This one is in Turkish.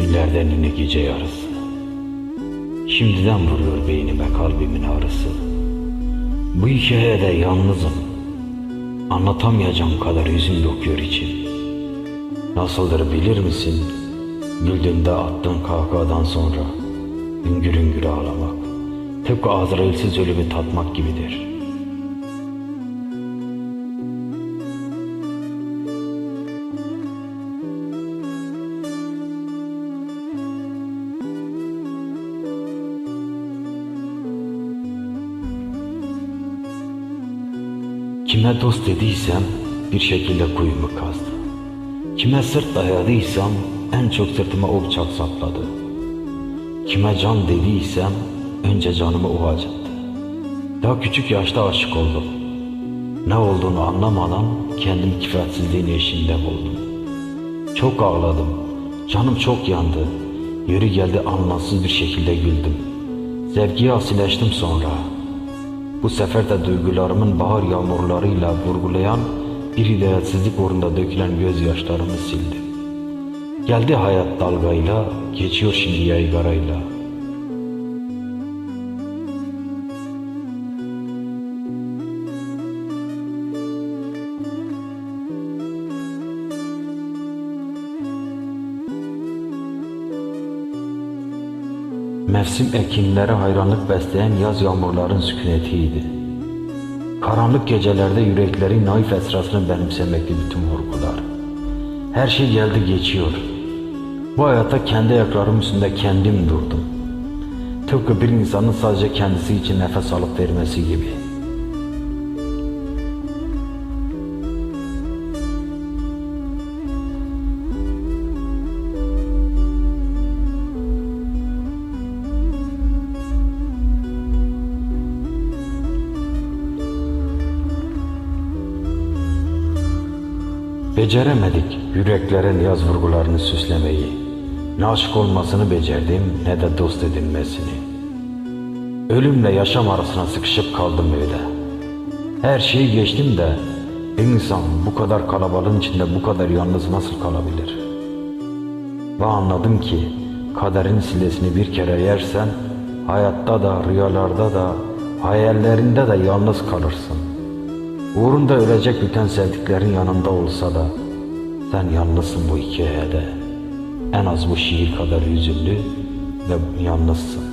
gerdenini gece yarısı. Şimdiden vuruyor beynime kalbimin ağrısı. Bu hikayede yalnızım. Anlatamayacağım kadar yüzüm dokuyor içim. Nasıldır bilir misin? Güldüğümde attığın kahkahadan sonra hüngür hüngür ağlamak. Tıpkı Azrailsiz ölümü tatmak gibidir. Kime dost dediysem bir şekilde kuyumu kazdı. Kime sırt dayadıysam en çok sırtıma o bıçak sapladı. Kime can dediysem önce canımı o acıttı. Daha küçük yaşta aşık oldum. Ne olduğunu anlamadan kendimi kifayetsizliğin eşiğinde buldum. Çok ağladım. Canım çok yandı. Yürü geldi anlamsız bir şekilde güldüm. Sevgiye asileştim sonra. Bu sefer de duygularımın bahar yağmurlarıyla vurgulayan bir hidayetsizlik uğrunda dökülen gözyaşlarımı sildim. Geldi hayat dalgayla, geçiyor şimdi yaygarayla. Mevsim ekinlere hayranlık besleyen yaz yağmurların sükunetiydi. Karanlık gecelerde yüreklerin naif esrasını benimsemekti bütün vurgular. Her şey geldi geçiyor. Bu hayata kendi ayaklarım üstünde kendim durdum. Tıpkı bir insanın sadece kendisi için nefes alıp vermesi gibi. Beceremedik yüreklerin yaz vurgularını süslemeyi. Ne aşık olmasını becerdim ne de dost edinmesini. Ölümle yaşam arasına sıkışıp kaldım öyle. Her şeyi geçtim de insan bu kadar kalabalığın içinde bu kadar yalnız nasıl kalabilir? Ve anladım ki kaderin silesini bir kere yersen hayatta da rüyalarda da hayallerinde de yalnız kalırsın. Uğrunda ölecek bütün sevdiklerin yanında olsa da sen yalnızsın bu hikayede. En az bu şiir kadar hüzünlü ve yalnızsın.